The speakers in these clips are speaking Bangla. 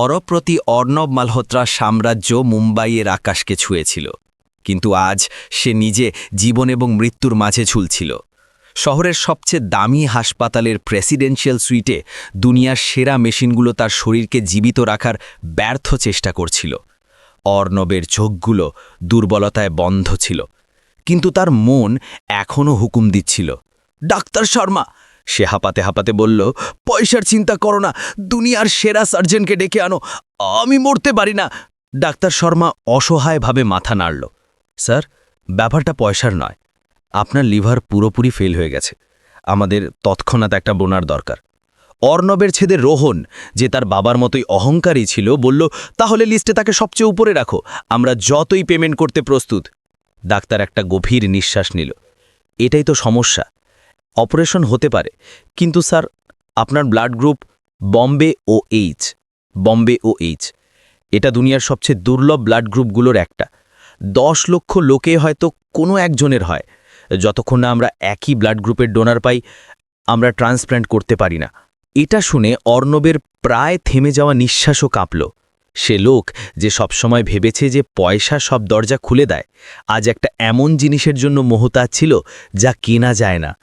অরপ্রতি অর্ণব মালহোত্রার সাম্রাজ্য মুম্বাইয়ের আকাশকে ছুঁয়েছিল, কিন্তু আজ সে নিজে জীবন এবং মৃত্যুর মাঝে ঝুলছিল। শহরের সবচেয়ে দামি হাসপাতালের প্রেসিডেন্সিয়াল সুইটে দুনিয়ার সেরা মেশিনগুলো তার শরীরকে জীবিত রাখার ব্যর্থ চেষ্টা করছিল। অর্ণবের চোখগুলো দুর্বলতায় বন্ধ ছিল, কিন্তু তার মন এখনও হুকুম দিচ্ছিল, ডাক্তার শর্মা সে হাঁপাতে হাঁপাতে বলল, পয়সার চিন্তা করো না, দুনিয়ার সেরা সার্জনকে ডেকে আনো, আমি মরতে পারি না। ডাক্তার শর্মা অসহায়ভাবে মাথা নাড়ল, স্যার, ব্যাপারটা পয়সার নয়, আপনার লিভার পুরোপুরি ফেল হয়ে গেছে, আমাদের তৎক্ষণাৎ একটা বোনার দরকার। অর্ণবের ছেদে রোহন, যে তার বাবার মতোই অহংকারী ছিল, বলল, তাহলে লিস্টে তাকে সবচেয়ে উপরে রাখো, আমরা যতই পেমেন্ট করতে প্রস্তুত। ডাক্তার একটা গভীর নিঃশ্বাস নিল, এটাই তো সমস্যা অপারেশন হতে পারে। কিন্তু স্যার, আপনার blood group Bombay O H, Bombay O H. এটা দুনিয়ার সবচেয়ে দুর্লভ ব্লাড গ্রুপগুলোর একটা। দশ লক্ষ লোকে হয়তো কোনো একজনের হয়। যতক্ষণ না আমরা একই ব্লাড গ্রুপের ডোনার পাই, আমরা ট্রান্সপ্ল্যান্ট করতে পারি না। এটা শুনে অর্ণবের প্রায় থেমে যাওয়া নিঃশ্বাসও কাঁপল। সে লোক যে সবসময় ভেবেছে যে পয়সা সব দরজা খুলে দেয়, আজ একটা এমন জিনিসের জন্য মোহতাজ ছিল যা কেনা যায় না।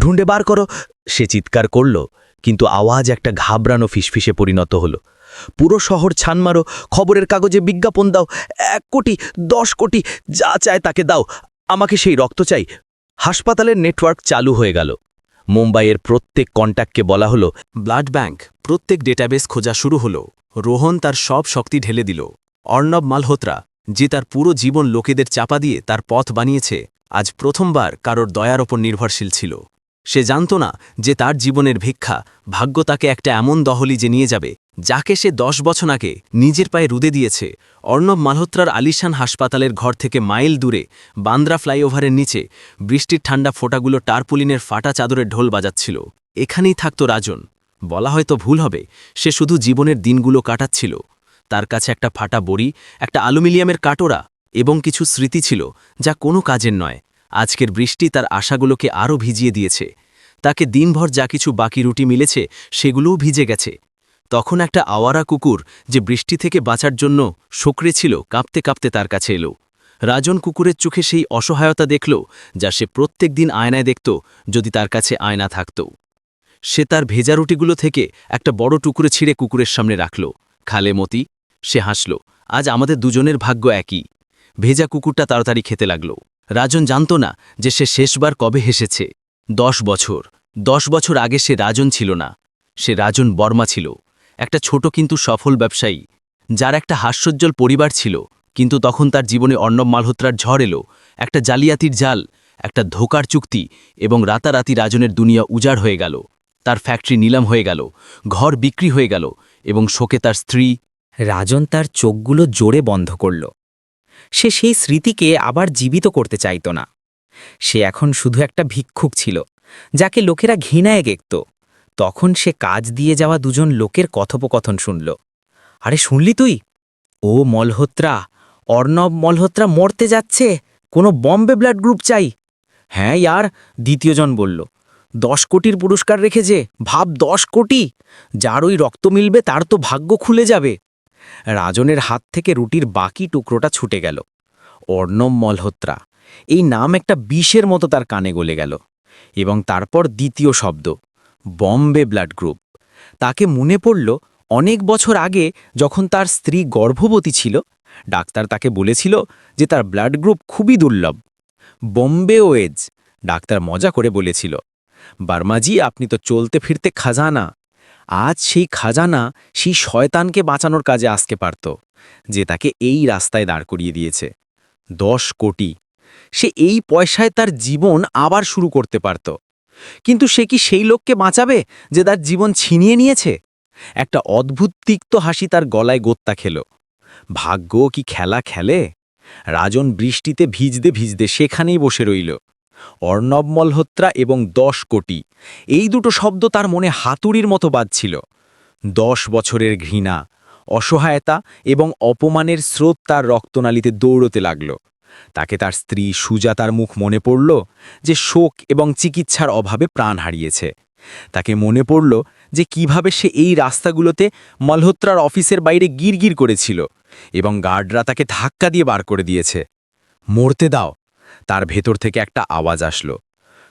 ঢুন্ডে বার করো। সে চিৎকার করল, কিন্তু আওয়াজ একটা ঘাবড়ানো ফিসফিসে পরিণত হলো। পুরো শহর ছান মারো, খবরের কাগজে বিজ্ঞাপন দাও, এক কোটি, দশ কোটি, যা চায় তাকে দাও। আমাকে সেই রক্ত চাই। হাসপাতালের নেটওয়ার্ক চালু হয়ে গেল। মুম্বাইয়ের প্রত্যেক কন্ট্যাক্টকে বলা হলো, ব্লাড ব্যাংক, প্রত্যেক ডেটাবেস খোঁজা শুরু হলো। রোহন তার সব শক্তি ঢেলে দিল। অর্ণব মালহোত্রা, যে তার পুরো জীবন লোকেদের চাপা দিয়ে তার পথ বানিয়েছে আজ প্রথমবার কারোর দয়ার ওপর নির্ভরশীল ছিল। সে জানত না যে তার জীবনের ভিক্ষা ভাগ্য তাকে একটা এমন দহলি যে নিয়ে যাবে, যাকে সে দশ বছর আগে নিজের পায়ে রুদে দিয়েছে। অর্ণব মালহোত্রার আলিশান হাসপাতালের ঘর থেকে মাইল দূরে বান্দ্রা ফ্লাইওভারের নিচে বৃষ্টির ঠান্ডা ফোঁটাগুলো টারপুলিনের ফাটা চাদরের ঢোল বাজাচ্ছিল। এখানেই থাকত রাজন। বলা হয়তো ভুল হবে, সে শুধু জীবনের দিনগুলো কাটাচ্ছিল। তার কাছে একটা ফাটা বড়ি, একটা অ্যালুমিনিয়ামের কাটোরা এবং কিছু স্মৃতি ছিল যা কোনো কাজের নয়। আজকের বৃষ্টি তার আশাগুলোকে আরও ভিজিয়ে দিয়েছে। তাকে দিনভর যা কিছু বাকি রুটি মিলেছে, সেগুলোও ভিজে গেছে। তখন একটা আওয়ারা কুকুর যে বৃষ্টি থেকে বাঁচার জন্য শোকরে ছিল, কাঁপতে কাঁপতে তার কাছে এলো। রাজন কুকুরের চোখে সেই অসহায়তা দেখল, যা সে প্রত্যেক দিন আয়নায় দেখত, যদি তার কাছে আয়না থাকত। সে তার ভেজা রুটিগুলো থেকে একটা বড় টুকরো ছিঁড়ে কুকুরের সামনে রাখল। খালে মতি সে হাসল, আজ আমাদের দুজনের ভাগ্য একই। ভেজা কুকুরটা তাড়াতাড়ি খেতে লাগল। রাজন জানত না যে সে শেষবার কবে হেসেছে। দশ বছর। দশ বছর আগে সে রাজন ছিল না। সে রাজন বর্মা ছিল। একটা ছোট কিন্তু সফল ব্যবসায়ী। যার একটা হাস্যোজ্জ্বল পরিবার ছিল। কিন্তু তখন তার জীবনে অর্ণব মালহোত্রার ঝড় এলো। একটা জালিয়াতির জাল, একটা ধোকার চুক্তি এবং রাতারাতি রাজনের দুনিয়া উজাড় হয়ে গেল। তার ফ্যাক্টরি নিলাম হয়ে গেল। ঘর বিক্রি হয়ে গেল এবং শোকে তার স্ত্রী রাজন তার চোখগুলো জোরে বন্ধ করল। সে সেই স্মৃতিকে আবার জীবিত করতে চাইত না। সে এখন শুধু একটা ভিক্ষুক ছিল, যাকে লোকেরা ঘৃণায় গেকত তখন সে কাজ দিয়ে যাওয়া দুজন লোকের কথোপকথন শুনল। আরে, শুনলি তুই? ও মলহোত্রা, অর্ণব মলহোত্রা মরতে যাচ্ছে, কোনো বম্বে ব্লাড গ্রুপ চাই? হ্যাঁ ইয়ার, দ্বিতীয়জন বলল। দশ কোটির পুরস্কার রেখেছে, ভাব দশ কোটি, যার ওই রক্ত মিলবে তার তো ভাগ্য খুলে যাবে। রাজনের হাত থেকে রুটির বাকি টুকরোটা ছুটে গেল। অর্ণব মলহোত্রা, এই নাম একটা বিষের মতো তার কানে গলে গেল এবং তারপর দ্বিতীয় শব্দ, বম্বে ব্লাড গ্রুপ। তাকে মনে পড়ল অনেক বছর আগে যখন তার স্ত্রী গর্ভবতী ছিল, ডাক্তার তাকে বলেছিল যে তার ব্লাড গ্রুপ খুবই দুর্লভ। বম্বে ওয়েজ, ডাক্তার মজা করে বলেছিল, বার্মাজি, আপনি তো চলতে ফিরতে খাজানা। আজ সেই খাজানা সেই শয়তানকে বাঁচানোর কাজে আসতে পারত, যে তাকে এই রাস্তায় দাঁড় করিয়ে দিয়েছে। দশ কোটি। সে এই পয়সায় তার জীবন আবার শুরু করতে পারত। কিন্তু সে কি সেই লোককে বাঁচাবে, যে তার জীবন ছিনিয়ে নিয়েছে? একটা অদ্ভুত তিক্ত হাসি তার গলায় গোত্তা খেল। ভাগ্য কি খেলা খেলে? রাজন বৃষ্টিতে ভিজতে ভিজতে সেখানেই বসে রইল। অর্ণব মলহোত্রা এবং দশ কোটি। এই দুটো শব্দ তার মনে হাতুড়ির মতো বাজছিল। দশ বছরের ঘৃণা, অসহায়তা এবং অপমানের স্রোত তার রক্তনালীতে দৌড়তে লাগল। তাকে তার স্ত্রী সুজাতার মুখ মনে পড়ল যে শোক এবং চিকিৎসার অভাবে প্রাণ হারিয়েছে। তাকে মনে পড়ল যে কীভাবে সে এই রাস্তাগুলোতে মলহোত্রার অফিসের বাইরে গিরগির করেছিল এবং গার্ডরা তাকে ধাক্কা দিয়ে বার করে দিয়েছে। মরতে দাও তার ভেতর থেকে একটা আওয়াজ আসলো।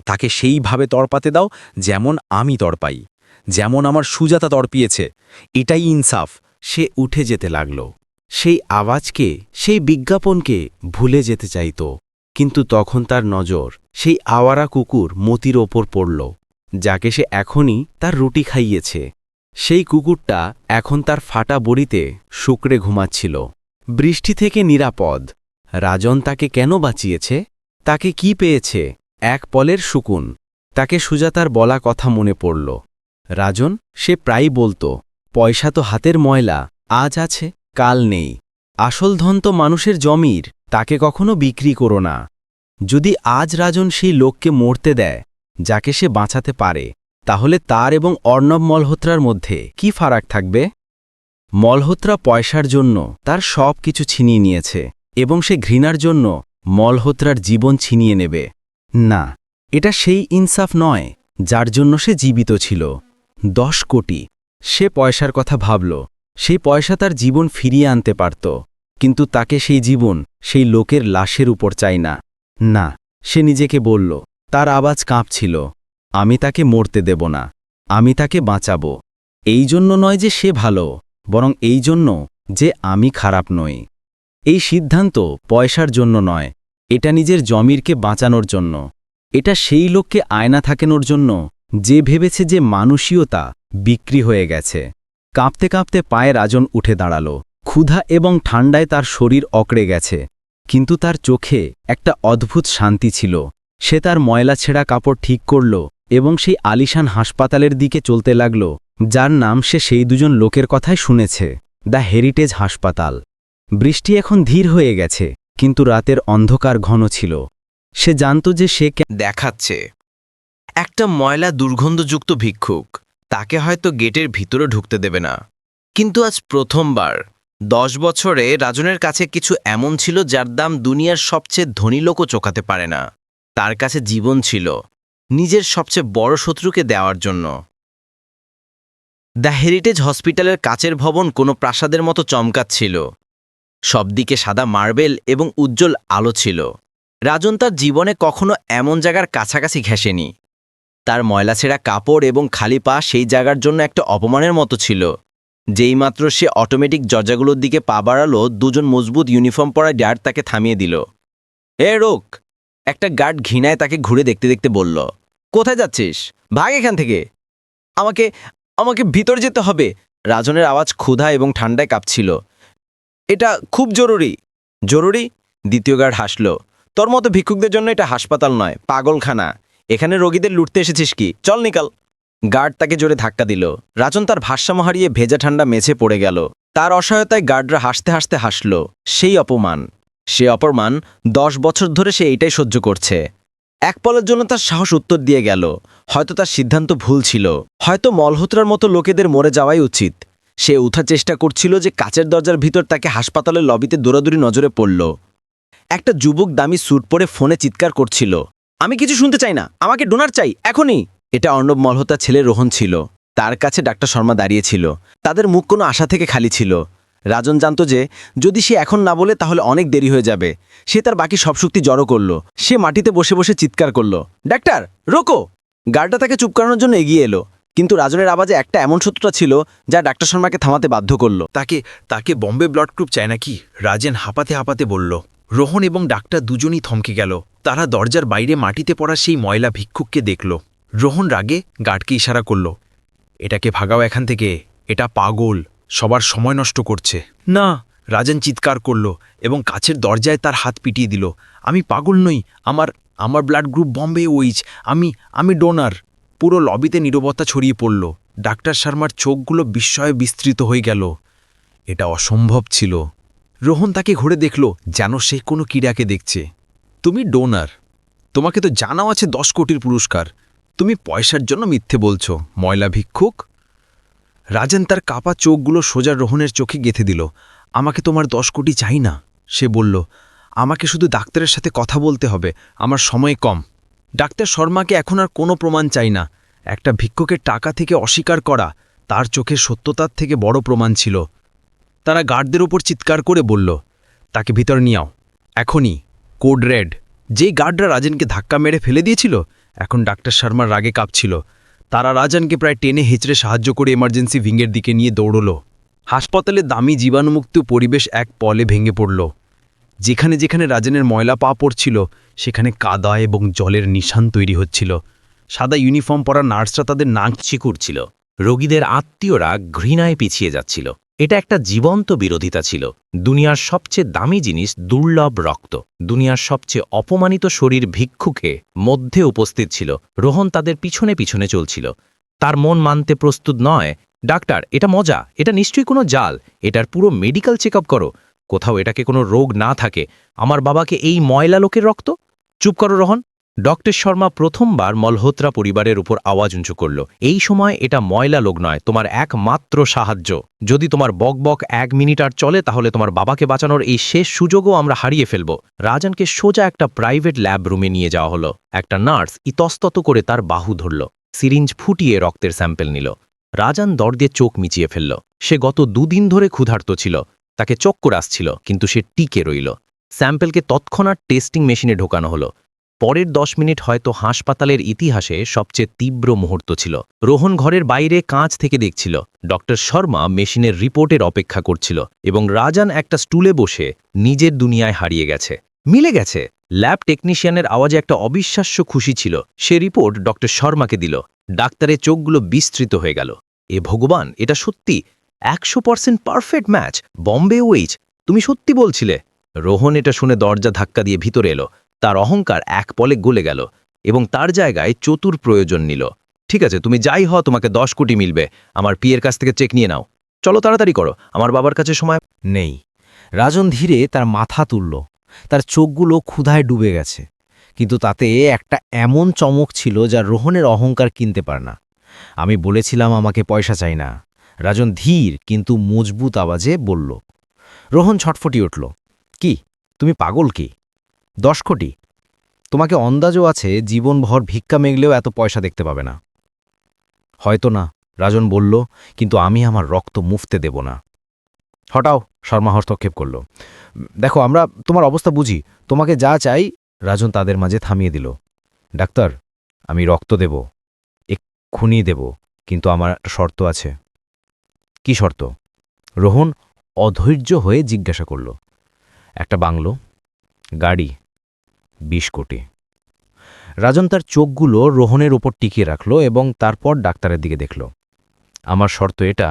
তাকে সেইভাবে তড়পাতে দাও যেমন আমি তড়পাই, যেমন আমার সুজাতা তড়পিয়েছে। এটাই ইনসাফ। সে উঠে যেতে লাগল। সেই আওয়াজকে, সেই বিজ্ঞাপনকে ভুলে যেতে চাইত। কিন্তু তখন তার নজর সেই আওয়ারা কুকুর মতির ওপর পড়ল, যাকে সে এখনই তার রুটি খাইয়েছে। সেই কুকুরটা এখন তার ফাটা বড়িতে শুকরে ঘুমাচ্ছিল। বৃষ্টি থেকে নিরাপদ। রাজন তাকে কেন বাঁচিয়েছে? তাকে কি পেয়েছে? এক পলের শুকুন। তাকে সুজাতার বলা কথা মনে পড়ল। রাজন, সে প্রায় বলতো, পয়সা তো হাতের ময়লা, আজ আছে, কাল নেই। আসল ধন তো মানুষের জমির, তাকে কখনো বিক্রি করো না। যদি আজ রাজন সেই লোককে মরতে দেয়, যাকে সে বাঁচাতে পারে, তাহলে তার এবং অর্ণব মলহোত্রার মধ্যে কি ফারাক থাকবে? মলহোত্রা পয়সার জন্য তার সব কিছু ছিনিয়ে নিয়েছে, এবং সে ঘৃণার জন্য মলহোত্রার জীবন ছিনিয়ে নেবে। না, এটা সেই ইনসাফ নয়, যার জন্য সে জীবিত ছিল। দশ কোটি। সে পয়সার কথা ভাবল। সেই পয়সা তার জীবন ফিরিয়ে আনতে পারত। কিন্তু তাকে সেই জীবন, সেই লোকের লাশের উপর চাই না। না, সে নিজেকে বলল, তার আওয়াজ কাঁপছিল। আমি তাকে মরতে দেব না। আমি তাকে বাঁচাব। এই জন্য নয় যে সে ভালো, বরং এই জন্য যে আমি খারাপ নই। এই সিদ্ধান্ত পয়সার জন্য নয়, এটা নিজের জমিরকে বাঁচানোর জন্য। এটা সেই লোককে আয়না থাকেনোর জন্য, যে ভেবেছে যে মানুষীয়তা বিক্রি হয়ে গেছে। কাঁপতে কাঁপতে পায়ে রাজন উঠে দাঁড়াল। ক্ষুধা এবং ঠান্ডায় তার শরীর অকড়ে গেছে। কিন্তু তার চোখে একটা অদ্ভুত শান্তি ছিল। সে তার ময়লা ছেঁড়া কাপড় ঠিক করল এবং সেই আলিশান হাসপাতালের দিকে চলতে লাগল, যার নাম সে সেই দুজন লোকের কথাই শুনেছে, দ্য হেরিটেজ হাসপাতাল। বৃষ্টি এখন ধীর হয়ে গেছে, কিন্তু রাতের অন্ধকার ঘন ছিল। সে জানত যে সে দেখাচ্ছে। একটা ময়লা দুর্গন্ধযুক্ত ভিক্ষুক, তাকে হয়তো গেটের ভিতরে ঢুকতে দেবে না। কিন্তু আজ প্রথমবার। দশ বছরে রাজনের কাছে কিছু এমন ছিল যার দাম দুনিয়ার সবচেয়ে ধনী লোকও চোকাতে পারে না। তার কাছে জীবন ছিল, নিজের সবচেয়ে বড় শত্রুকে দেওয়ার জন্য। দ্য হেরিটেজ হসপিটালের কাচের ভবন কোনো প্রাসাদের মতো চমকাচ্ছিল। সবদিকে সাদা মার্বেল এবং উজ্জ্বল আলো ছিল। রাজন তার জীবনে কখনো এমন জায়গার কাছাকাছি ঘেঁষেনি। তার ময়লা ছেঁড়া কাপড় এবং খালি পা সেই জায়গার জন্য একটা অপমানের মতো ছিল। যেইমাত্র সে অটোমেটিক দরজাগুলোর দিকে পা বাড়ালো, দুজন মজবুত ইউনিফর্ম পরা গার্ড তাকে থামিয়ে দিল। এ রোক একটা গার্ড ঘৃণায় তাকে ঘুরে দেখতে দেখতে বলল, কোথায় যাচ্ছিস? ভাগ এখান থেকে। আমাকে আমাকে ভিতর যেতে হবে। রাজনের আওয়াজ ক্ষুধা এবং ঠান্ডায় কাঁপছিল। এটা খুব জরুরি। জরুরি? দ্বিতীয় গার্ড হাসল। তোর মতো ভিক্ষুকদের জন্য এটা হাসপাতাল নয়, পাগলখানা। এখানে রোগীদের লুটতে এসেছিস কি? চল নিকাল। গার্ড তাকে জোরে ধাক্কা দিল। রাজন তার ভারসাম্য হারিয়ে ভেজা ঠান্ডা মেঝে পড়ে গেল। তার অসহায়তায় গার্ডরা হাসতে হাসতে হাসল। সেই অপমান। সে অপমান দশ বছর ধরে সে এইটাই সহ্য করছে। এক পলের জন্য তার সাহস উত্তর দিয়ে গেল। হয়তো তার সিদ্ধান্ত ভুল ছিল। হয়তো মলহোত্রার মতো লোকেদের মরে যাওয়াই উচিত। সে উঠার চেষ্টা করছিল যে কাচের দরজার ভিতর তাকে হাসপাতালের লবিতে দৌড়াদৌড়ি নজরে পড়ল। একটা যুবক দামি স্যুট পরে ফোনে চিৎকার করছিল। আমি কিছু শুনতে চাই না, আমাকে ডোনার চাই, এখনই! এটা অর্ণব মলহোতা ছেলে রোহন ছিল। তার কাছে ডাক্তার শর্মা দাঁড়িয়েছিল তাদের মুখ কোনো আশা থেকে খালি ছিল। রাজন জানত যে, যদি সে এখন না বলে তাহলে অনেক দেরি হয়ে যাবে। সে তার বাকি সব শক্তি জড়ো করল। সে মাটিতে বসে বসে চিৎকার করল, ডাক্তার, রোকো! গার্ডটা তাকে চুপ করানোর জন্য এগিয়ে এলো। কিন্তু রাজনের আওয়াজে একটা এমন সত্যটা ছিল যা ডাক্তার শর্মাকে থামাতে বাধ্য করল। তাকে তাকে বম্বে ব্লাড গ্রুপ চায় নাকি? রাজেন হাঁপাতে হাঁপাতে বলল, রোহন এবং ডাক্তার দুজনই থমকে গেল। তারা দরজার বাইরে মাটিতে পড়া সেই ময়লা ভিক্ষুককে দেখল। রোহন রাগে গার্ডকে ইশারা করল, এটাকে ভাগাও এখান থেকে, এটা পাগল, সবার সময় নষ্ট করছে। না, রাজেন চিৎকার করল এবং কাছের দরজায় তার হাত পিটিয়ে দিল, আমি পাগল নই, আমার আমার ব্লাড গ্রুপ বম্বে ওইচ, আমি আমি ডোনার। পুরো লবিতে নীরবতা ছড়িয়ে পড়ল। ডাক্তার শর্মার চোখগুলো বিস্ময়ে বিস্তৃত হয়ে গেল। এটা অসম্ভব ছিল। রোহন তাকে ঘুরে দেখল যেন সে কোনো ক্রীড়াকে দেখছে। তুমি ডোনার। তোমাকে তো জানাও আছে দশ কোটির পুরস্কার। তুমি পয়সার জন্য মিথ্যে বলছো, ময়লা ভিক্ষুক? রাজেন তার কাপা চোখগুলো সোজা রোহনের চোখে গেঁথে দিল। আমাকে তোমার দশ কোটি চাই না, সে বলল। আমাকে শুধু ডাক্তারের সাথে কথা বলতে হবে। আমার সময় কম। ডাক্তার শর্মাকে এখন আর কোনো প্রমাণ চাই না। একটা ভিক্ষুকের টাকা থেকে অস্বীকার করা, তার চোখের সত্যতার থেকে বড় প্রমাণ ছিল। তারা গার্ডদের ওপর চিৎকার করে বলল, তাকে ভিতর নিয়াও এখনই। Code red. যেই গার্ডরা রাজনকে ধাক্কা মেরে ফেলে দিয়েছিল, এখন ডাক্তার শর্মার রাগে কাঁপছিল। তারা রাজানকে প্রায় টেনে হেঁচড়ে সাহায্য করে এমার্জেন্সি ভিঙ্গের দিকে নিয়ে দৌড়ল। হাসপাতালে দামি জীবাণুমুক্ত পরিবেশ এক পলে ভেঙে পড়ল। যেখানে যেখানে রাজেনের ময়লা পা পড়ছিল, সেখানে কাদা এবং জলের নিশান তৈরি হচ্ছিল। সাদা ইউনিফর্ম পরা নার্সরা তাদের নাক ছিল। রোগীদের আত্মীয়রা ঘৃণায় পিছিয়ে যাচ্ছিল। এটা একটা জীবন্ত বিরোধিতা ছিল। দুনিয়ার সবচেয়ে দামি জিনিস দুর্লভ রক্ত। দুনিয়ার সবচেয়ে অপমানিত শরীর ভিক্ষুকে মধ্যে উপস্থিত ছিল। রোহন তাদের পিছনে পিছনে চলছিল। তার মন মানতে প্রস্তুত নয়, ডাক্তার, এটা মজা, এটা নিশ্চয়ই কোনো জাল, এটার পুরো মেডিকেল চেক করো। কোথাও এটাকে কোনো রোগ না থাকে। আমার বাবাকে এই ময়লা লোকের রক্ত? চুপ করো রহন। ডক্টর শর্মা প্রথমবার মলহোত্রা পরিবারের উপর আওয়াজ উঁচু করল। এই সময় এটা ময়লা লোক নয়, তোমার একমাত্র সাহায্য। যদি তোমার বক বক এক মিনিট আর চলে, তাহলে তোমার বাবাকে বাঁচানোর এই শেষ সুযোগও আমরা হারিয়ে ফেলব। রাজানকে সোজা একটা প্রাইভেট ল্যাব রুমে নিয়ে যাওয়া হলো। একটা নার্স ইতস্তত করে তার বাহু ধরল, সিরিঞ্জ ফুটিয়ে রক্তের স্যাম্পেল নিল। রাজান দর দিয়ে চোখ মিচিয়ে ফেলল। সে গত দুদিন ধরে ক্ষুধার্ত ছিল। তাকে চক্কর আসছিল, কিন্তু সে টিকে রইল। স্যাম্পেলকে তৎক্ষণাৎ টেস্টিং মেশিনে ঢোকানো হলো। পরের দশ মিনিট হয়তো হাসপাতালের ইতিহাসে সবচেয়ে তীব্র মুহূর্ত ছিল। রোহন ঘরের বাইরে কাঁচ থেকে দেখছিল। ডক্টর শর্মা মেশিনের রিপোর্টের অপেক্ষা করছিল এবং রাজান একটা স্টুলে বসে নিজের দুনিয়ায় হারিয়ে গেছে। মিলে গেছে। ল্যাব টেকনিশিয়ানের আওয়াজে একটা অবিশ্বাস্য খুশি ছিল। সে রিপোর্ট ডক্টর শর্মাকে দিল। ডাক্তারের চোখগুলো বিস্তৃত হয়ে গেল। এ ভগবান, এটা সত্যি? একশো পার্সেন্ট পারফেক্ট ম্যাচ বম্বে ওয়েজ তুমি সত্যি বলছিলে, রোহন এটা শুনে দরজা ধাক্কা দিয়ে ভিতরে এলো। তার অহংকার এক পলে গলে গেল এবং তার জায়গায় চতুর প্রয়োজন নিল। ঠিক আছে, তুমি যাই হও, তোমাকে দশ কোটি মিলবে। আমার পিয়ের কাছ থেকে চেক নিয়ে নাও। চলো তাড়াতাড়ি করো, আমার বাবার কাছে সময় নেই। রাজন ধীরে তার মাথা তুলল। তার চোখগুলো ক্ষুধায় ডুবে গেছে। কিন্তু তাতে একটা এমন চমক ছিল যা রোহনের অহংকার কিনতে পার না। আমি বলেছিলাম, আমাকে পয়সা চাই না। রাজন ধীর কিন্তু মজবুত আওয়াজে বলল, রোহন ছটফটি উঠল। কি, তুমি পাগল কি? দশ কোটি? তোমাকে অন্দাজও আছে, জীবনভর ভিক্ষা মেগলেও এত পয়সা দেখতে পাবে না। হয়তো না, রাজন বলল, কিন্তু আমি আমার রক্ত মুফতে দেব না। হটাও শর্মা হস্তক্ষেপ করল, দেখো, আমরা তোমার অবস্থা বুঝি। তোমাকে যা চাই, রাজন তাদের মাঝে থামিয়ে দিল, ডাক্তার, আমি রক্ত দেব, এক্ষুনি দেব, কিন্তু আমার একটা শর্ত আছে। কি শর্ত? রোহন অধৈর্য হয়ে জিজ্ঞাসা করল, একটা বাংলো, গাড়ি, বিশ কোটি। রাজন তার চোখগুলো রোহনের ওপর টিকিয়ে রাখল এবং তারপর ডাক্তারের দিকে দেখল। আমার শর্ত এটা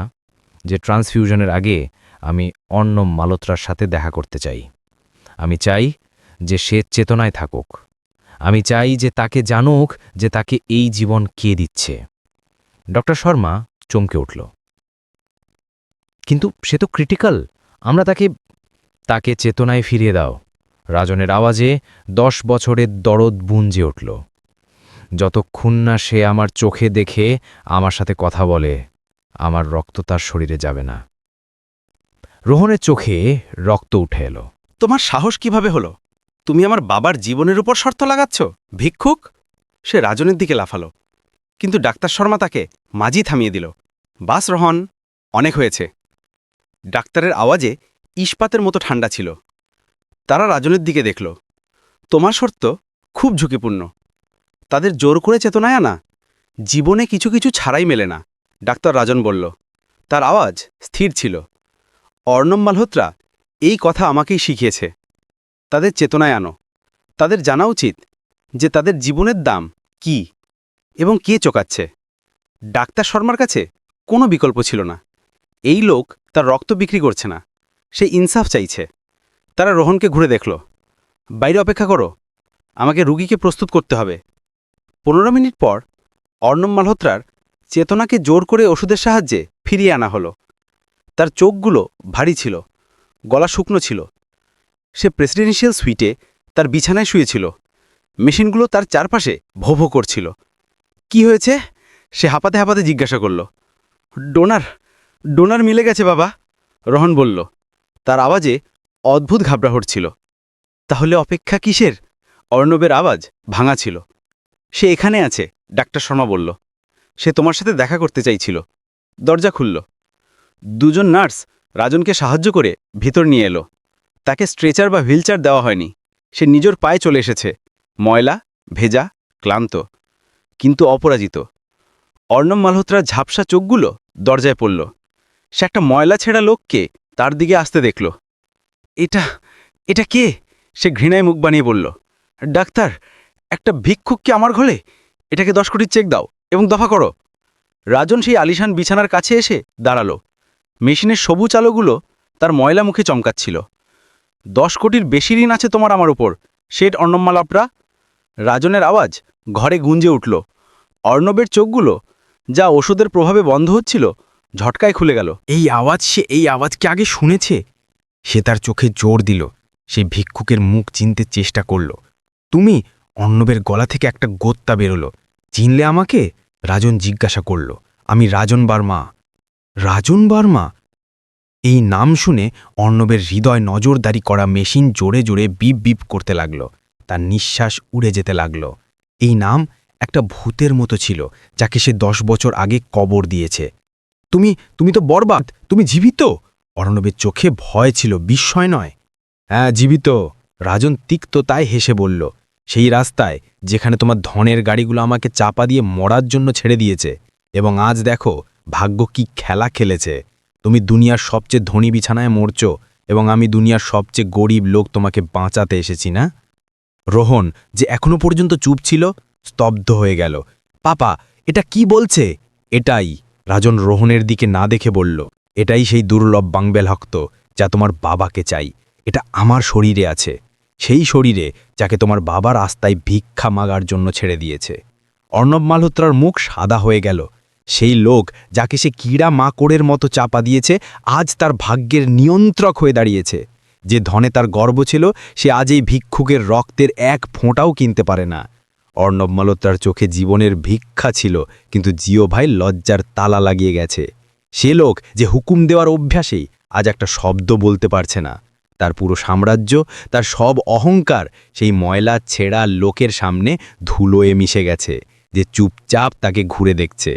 যে ট্রান্সফিউশনের আগে আমি অর্ণব মালত্রার সাথে দেখা করতে চাই। আমি চাই যে সে চেতনায় থাকুক। আমি চাই যে তাকে জানুক যে তাকে এই জীবন কে দিচ্ছে। ডক্টর শর্মা চমকে উঠল। কিন্তু সে তো ক্রিটিক্যাল আমরা তাকে তাকে চেতনায় ফিরিয়ে দাও। রাজনের আওয়াজে দশ বছরের দরদ বুঞ্জে উঠল। যতক্ষণ না সে আমার চোখে দেখে আমার সাথে কথা বলে, আমার রক্ত তার শরীরে যাবে না। রোহনের চোখে রক্ত উঠে এলো। তোমার সাহস কীভাবে হলো? তুমি আমার বাবার জীবনের উপর শর্ত লাগাচ্ছ? ভিক্ষুক? সে রাজনের দিকে লাফালো। কিন্তু ডাক্তার শর্মা তাকে মাঝি থামিয়ে দিল। বাস রহন, অনেক হয়েছে। ডাক্তারের আওয়াজে ইস্পাতের মতো ঠান্ডা ছিল। তারা রাজনের দিকে দেখল। তোমার শর্ত খুব ঝুঁকিপূর্ণ। তাদের জোর করে চেতনায় আনা। জীবনে কিছু কিছু ছাড়াই মেলে না, ডাক্তার রাজন বলল। তার আওয়াজ স্থির ছিল। অর্ণব মালহোত্রা এই কথা আমাকেই শিখিয়েছে। তাদের চেতনায় আনো। তাদের জানা উচিত যে তাদের জীবনের দাম কি এবং কে চোকাচ্ছে। ডাক্তার শর্মার কাছে কোনো বিকল্প ছিল না। এই লোক তার রক্ত বিক্রি করছে না। সে ইনসাফ চাইছে। তারা রোহনকে ঘুরে দেখল। বাইরে অপেক্ষা করো। আমাকে রুগীকে প্রস্তুত করতে হবে। পনেরো মিনিট পর অর্ণব মালহোত্রার চেতনাকে জোর করে ওষুধের সাহায্যে ফিরিয়ে আনা হলো। তার চোখগুলো ভারী ছিল, গলা শুকনো ছিল। সে প্রেসিডেন্সিয়াল সুইটে তার বিছানায় শুয়েছিল। মেশিনগুলো তার চারপাশে ভো ভো করছিল। কি হয়েছে? সে হাঁপাতে হাঁপাতে জিজ্ঞাসা করল। ডোনার ডোনার মিলে গেছে, বাবা। রহন বলল, তার আওয়াজে অদ্ভুত ঘাবড়াহট ছিল। তাহলে অপেক্ষা কিসের? অর্ণবের আওয়াজ ভাঙা ছিল। সে এখানে আছে, ডাক্তার শর্মা বলল। সে তোমার সাথে দেখা করতে চাইছিল। দরজা খুলল। দুজন নার্স রাজনকে সাহায্য করে ভিতর নিয়ে এলো। তাকে স্ট্রেচার বা হুইলচার দেওয়া হয়নি। সে নিজের পায়ে চলে এসেছে। ময়লা, ভেজা, ক্লান্ত। কিন্তু অপরাজিত। অর্ণব মালহোত্রার ঝাপসা চোখগুলো দরজায় পড়ল। সে একটা ময়লা ছেঁড়া লোককে তার দিকে আসতে দেখল। এটা এটা কে? সে ঘৃণায় মুখ বানিয়ে বলল, ডাক্তার, একটা ভিক্ষুক কি আমার ঘরে? এটাকে দশ কোটির চেক দাও এবং দফা করো। রাজন সেই আলিশান বিছানার কাছে এসে দাঁড়াল। মেশিনের সবুজ আলোগুলো তার ময়লা মুখে চমকাচ্ছিল। দশ কোটির বেশি ঋণ আছে তোমার আমার উপর, শেঠ আপরা রাজনের আওয়াজ ঘরে গুঞ্জে উঠল। অর্ণবের চোখগুলো যা ওষুধের প্রভাবে বন্ধ হচ্ছিল ঝটকায় খুলে গেল। এই আওয়াজ সে, এই আওয়াজ কি আগে শুনেছে? সে তার চোখে জোর দিল। সে ভিক্ষুকের মুখ চিনতে চেষ্টা করল। তুমি অর্ণবের গলা থেকে একটা গোত্তা বেরোলো। চিনলে আমাকে? রাজন জিজ্ঞাসা করল। আমি রাজন বার্মা। রাজন বার্মা? এই নাম শুনে অর্ণবের হৃদয় নজরদারি করা মেশিন জোরে জোরে বিপ বিপ করতে লাগল। তার নিঃশ্বাস উড়ে যেতে লাগল। এই নাম একটা ভূতের মতো ছিল, যাকে সে দশ বছর আগে কবর দিয়েছে। তুমি তুমি তো বরবাদ, তুমি জীবিত। অর্ণবের চোখে ভয় ছিল, বিস্ময় নয়। হ্যাঁ জীবিত। রাজন তিক্ততায় হেসে বলল, সেই রাস্তায় যেখানে তোমার ধনের গাড়িগুলো আমাকে চাপা দিয়ে মরার জন্য ছেড়ে দিয়েছে, এবং আজ দেখো ভাগ্য কি খেলা খেলেছে। তুমি দুনিয়ার সবচেয়ে ধনী বিছানায় মরছ, এবং আমি দুনিয়ার সবচেয়ে গরিব লোক তোমাকে বাঁচাতে এসেছি, না? রোহন, যে এখনও পর্যন্ত চুপ ছিল, স্তব্ধ হয়ে গেল। পাপা, এটা কি বলছে? এটাই। রাজন রোহনের দিকে না দেখে বলল, এটাই সেই দুর্লভ বাংবেল হক্ত যা তোমার বাবাকে চাই। এটা আমার শরীরে আছে। সেই শরীরে যাকে তোমার বাবা রাস্তায় ভিক্ষা মাগার জন্য ছেড়ে দিয়েছে। অর্ণব মালহোত্রার মুখ সাদা হয়ে গেল। সেই লোক যাকে সে কীড়া মাকড়ের মতো চাপা দিয়েছে, আজ তার ভাগ্যের নিয়ন্ত্রক হয়ে দাঁড়িয়েছে। যে ধনে তার গর্ব ছিল, সে আজ এই ভিক্ষুকের রক্তের এক ফোঁটাও কিনতে পারে না। অর্ণব মালহোত্রার চোখে জীবনের ভিক্ষা ছিল, কিন্তু জিও ভাই লজ্জার তালা লাগিয়ে গেছে। সে লোক যে হুকুম দেওয়ার অভ্যাসেই আজ একটা শব্দ বলতে পারছে না। তার পুরো সাম্রাজ্য, তার সব অহংকার সেই ময়লা ছেঁড়া লোকের সামনে ধুলোয় মিশে গেছে, যে চুপচাপ তাকে ঘুরে দেখছে।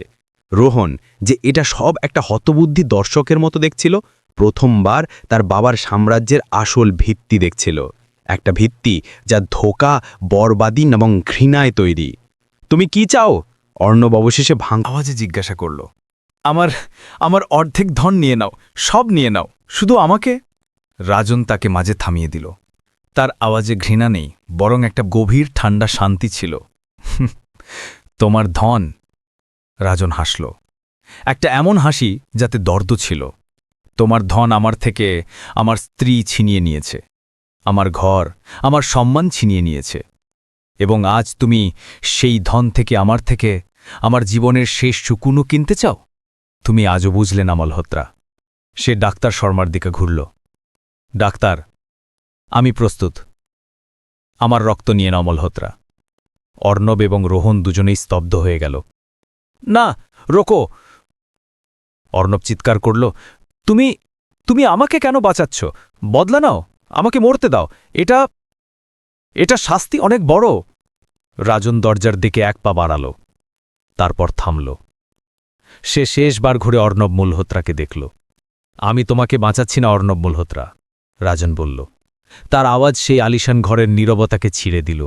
রোহন যে এটা সব একটা হতবুদ্ধি দর্শকের মতো দেখছিল, প্রথমবার তার বাবার সাম্রাজ্যের আসল ভিত্তি দেখছিল। একটা ভিত্তি যা ধোকা, বরবাদী এবং ঘৃণায় তৈরি। তুমি কি চাও? অর্ণব অবশেষে ভাঙ আওয়াজে জিজ্ঞাসা করল। আমার আমার অর্ধেক ধন নিয়ে নাও, সব নিয়ে নাও, শুধু আমাকে? রাজন তাকে মাঝে থামিয়ে দিল। তার আওয়াজে ঘৃণা নেই, বরং একটা গভীর ঠান্ডা শান্তি ছিল। তোমার ধন। রাজন হাসল। একটা এমন হাসি যাতে দর্দ ছিল। তোমার ধন আমার থেকে আমার স্ত্রী ছিনিয়ে নিয়েছে। আমার ঘর, আমার সম্মান ছিনিয়ে নিয়েছে। এবং আজ তুমি সেই ধন থেকে আমার থেকে আমার জীবনের শেষ চুকুনও কিনতে চাও? তুমি আজও বুঝলে না মলহোত্রা সে ডাক্তার শর্মার দিকে ঘুরল। ডাক্তার, আমি প্রস্তুত। আমার রক্ত নিয়ে নাও মলহোত্রা অর্ণব এবং রোহন দুজনেই স্তব্ধ হয়ে গেল। না, রোকো। অর্ণব চিৎকার করল, তুমি তুমি আমাকে কেন বাঁচাচ্ছ? বদলা নাও। আমাকে মরতে দাও। এটা এটা শাস্তি অনেক বড়। রাজন দরজার দিকে এক পা বাড়াল, তারপর থামল। সে শেষবার ঘুরে অর্ণব মূলহোত্রাকে দেখল। আমি তোমাকে বাঁচাচ্ছি না, অর্ণব মূলহোত্রা, রাজন বলল। তার আওয়াজ সেই আলিশান ঘরের নীরবতাকে ছিঁড়ে দিল।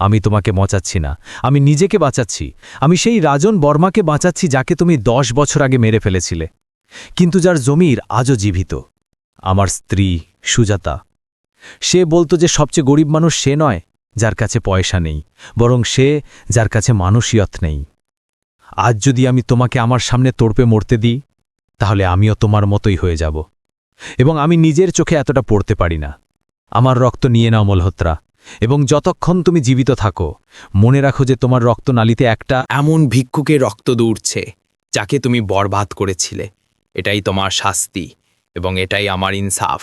আমি তোমাকে বাঁচাচ্ছি না, আমি নিজেকে বাঁচাচ্ছি। আমি সেই রাজন বর্মাকে বাঁচাচ্ছি যাকে তুমি দশ বছর আগে মেরে ফেলেছিলে। কিন্তু যার জমির আজও জীবিত। আমার স্ত্রী সুজাতা। সে বলতো যে সবচেয়ে গরিব মানুষ সে নয়, যার কাছে পয়সা নেই, বরং সে যার কাছে মানুষিয়ত নেই। আজ যদি আমি তোমাকে আমার সামনে তোড়পে মরতে দিই, তাহলে আমিও তোমার মতোই হয়ে যাব। এবং আমি নিজের চোখে এতটা পড়তে পারি না। আমার রক্ত নিয়ে নাও মলহোত্রা, এবং যতক্ষণ তুমি জীবিত থাকো, মনে রাখো যে তোমার রক্তনালীতে একটা এমন ভিক্ষুকে রক্ত দৌড়ছে, যাকে তুমি বরবাদ করেছিলে। এটাই তোমার শাস্তি। এবং এটাই আমার ইনসাফ।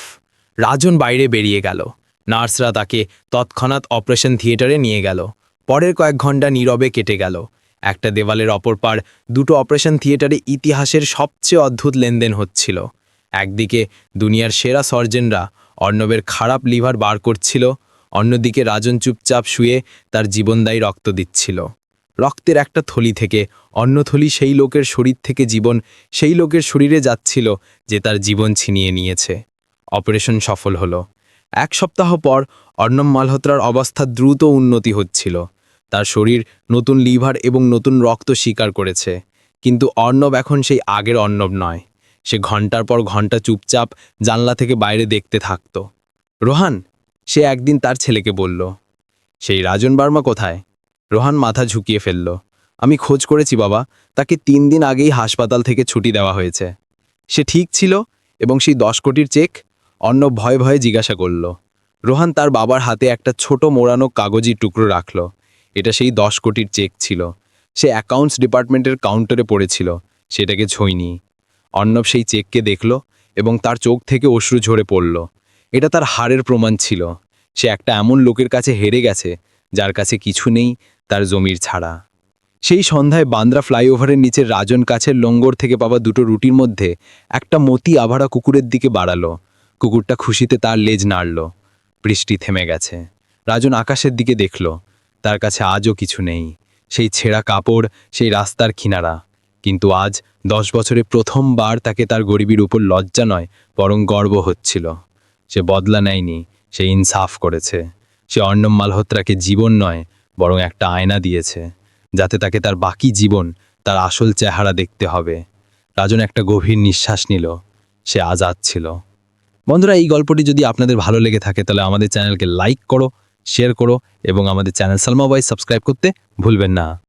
রাজন বাইরে বেরিয়ে গেল। নার্সরা তাকে তৎক্ষণাৎ অপারেশন থিয়েটারে নিয়ে গেল। পরের কয়েক ঘণ্টা নীরবে কেটে গেল। একটা দেওয়ালের অপর পার দুটো অপারেশন থিয়েটারে ইতিহাসের সবচেয়ে অদ্ভুত লেনদেন হচ্ছিল। একদিকে দুনিয়ার সেরা সার্জনরা অর্ণবের খারাপ লিভার বার করছিল, অন্যদিকে রাজন চুপচাপ শুয়ে তার জীবনদায়ী রক্ত দিচ্ছিল। রক্তের একটা থলি থেকে অন্য থলি সেই লোকের শরীর থেকে জীবন, সেই লোকের শরীরে যাচ্ছিল যে তার জীবন ছিনিয়ে নিয়েছে। অপারেশন সফল হলো। এক সপ্তাহ পর অর্ণব মালহোত্রার অবস্থা দ্রুত উন্নতি হচ্ছিল। তার শরীর নতুন লিভার এবং নতুন রক্ত স্বীকার করেছে। কিন্তু অর্ণব এখন সেই আগের অর্ণব নয়। সে ঘণ্টার পর ঘণ্টা চুপচাপ জানলা থেকে বাইরে দেখতে থাকত। রোহান, সে একদিন তার ছেলেকে বলল। সেই রাজন বার্মা কোথায়? রোহান মাথা ঝুঁকিয়ে ফেলল। আমি খোঁজ করেছি বাবা, তাকে তিন দিন আগেই হাসপাতাল থেকে ছুটি দেওয়া হয়েছে। সে ঠিক ছিল এবং সেই দশ কোটির চেক অন্য ভয়ে ভয়ে জিজ্ঞাসা করল। রোহান তার বাবার হাতে একটা ছোট মোড়ানো কাগজি টুকরো রাখল। এটা সেই দশ কোটির চেক ছিল। সে অ্যাকাউন্টস ডিপার্টমেন্টের কাউন্টারে পড়েছিল। সেটাকে ছোঁয়নি অর্ণব সেই চেককে দেখল এবং তার চোখ থেকে অশ্রু ঝরে পড়ল। এটা তার হারের প্রমাণ ছিল। সে একটা এমন লোকের কাছে হেরে গেছে, যার কাছে কিছু নেই তার জমির ছাড়া। সেই সন্ধ্যায় বান্দ্রা ফ্লাইওভারের নিচে রাজন কাছের লঙ্গর থেকে পাওয়া দুটো রুটির মধ্যে একটা মতি আভারা কুকুরের দিকে বাড়ালো। কুকুরটা খুশিতে তার লেজ নাড়ল। বৃষ্টি থেমে গেছে। রাজন আকাশের দিকে দেখল। তার কাছে আজও কিছু নেই। সেই ছেঁড়া কাপড়, সেই রাস্তার কিনারা। কিন্তু আজ দশ বছরে প্রথমবার তাকে তার গরিবীর উপর লজ্জা নয়, বরং গর্ব হচ্ছিল। সে বদলা নেয়নি, সে ইনসাফ করেছে। সে অর্ণব মালহোত্রাকে জীবন নয়, বরং একটা আয়না দিয়েছে। যাতে তাকে তার বাকি জীবন, তার আসল চেহারা দেখতে হবে। রাজন একটা গভীর নিঃশ্বাস নিল। সে আজাদ ছিল। বন্ধুরা, এই গল্পটি যদি আপনাদের ভালো লেগে থাকে, তাহলে আমাদের চ্যানেলকে লাইক করো, শেয়ার করো, এবং আমাদের চ্যানেল সালমা বয় সাবস্ক্রাইব করতে ভুলবেন না।